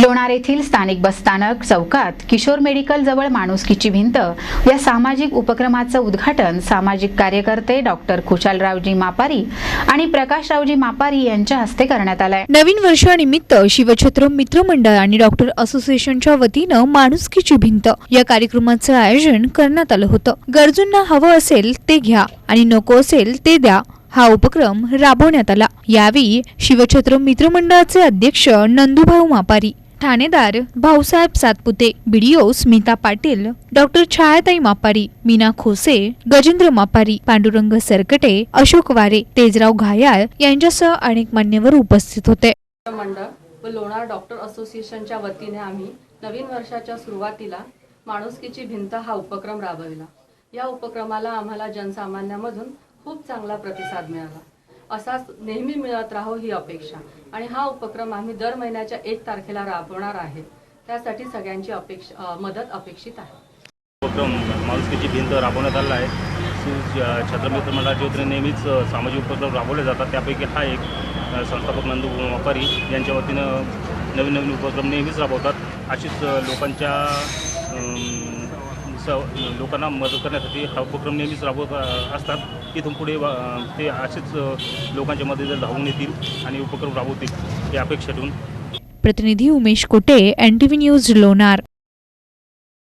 लोणार येथील स्थानिक बसस्थानक चौकात किशोर मेडिकल जवळ माणुसकीची भिंत या सामाजिक उपक्रमाचं उद्घाटन सामाजिक कार्यकर्ते डॉक्टर खुशालरावजी मापारी आणि प्रकाशरावजी मापारी यांच्या हस्ते करण्यात आलंय. नवीन वर्षानिमित्त शिवछत्र मित्र मंडळ आणि डॉक्टर असोसिएशनच्या वतीनं माणुसकीची भिंत या कार्यक्रमाचं आयोजन करण्यात आलं होतं. गरजूंना हवं असेल ते घ्या आणि नको असेल ते द्या हा उपक्रम राबवण्यात आला. यावेळी शिवछत्र मित्रमंडळाचे अध्यक्ष नंदुभाऊ मापारी ठाणेदार भाऊसाहेब सातपुते बीडीओ स्मिता पाटील डॉक्टर छायाताई मापारी मीना खोसे गजेंद्र मापारी पांडुरंग सरकटे अशोक वारे तेजराव घायाळ यांच्यासह अनेक मान्यवर उपस्थित होते. मंडळ व लोणार डॉक्टर असोसिएशनच्या वतीने आम्ही नवीन वर्षाच्या सुरुवातीला माणुसकीची भिंत हा उपक्रम राबविला. या उपक्रमाला आम्हाला जनसामान्यामधून खूप चांगला प्रतिसाद मिळाला. असाच नेहमी मिळत राहो ही अपेक्षा. आणि हा उपक्रम आम्ही दर महिन्याच्या एक तारखेला राबवणार आहे. त्यासाठी सगळ्यांची अपेक्षा मदत अपेक्षित आहे. उपक्रम माणुसकीची भिंत राबवण्यात आलेला आहे. श्री छत्रमित्र मंडळाच्या वतीने नेहमीच सामाजिक उपक्रम राबवले जातात. त्यापैकी हा एक संस्थापक नंदू व्यापारी यांच्या वतीनं नवीन नवीन उपक्रम नेहमीच राबवतात. अशीच लोकांच्या स लोकांना मदत करण्यासाठी हा उपक्रम नेहमीच राबवत असतात. इथून पुढे ते असेच लोकांच्या मदतीला धावून येतील आणि उपक्रम राबवतील ही अपेक्षा ठेवून. प्रतिनिधी उमेश कोटे एन न्यूज लोणार.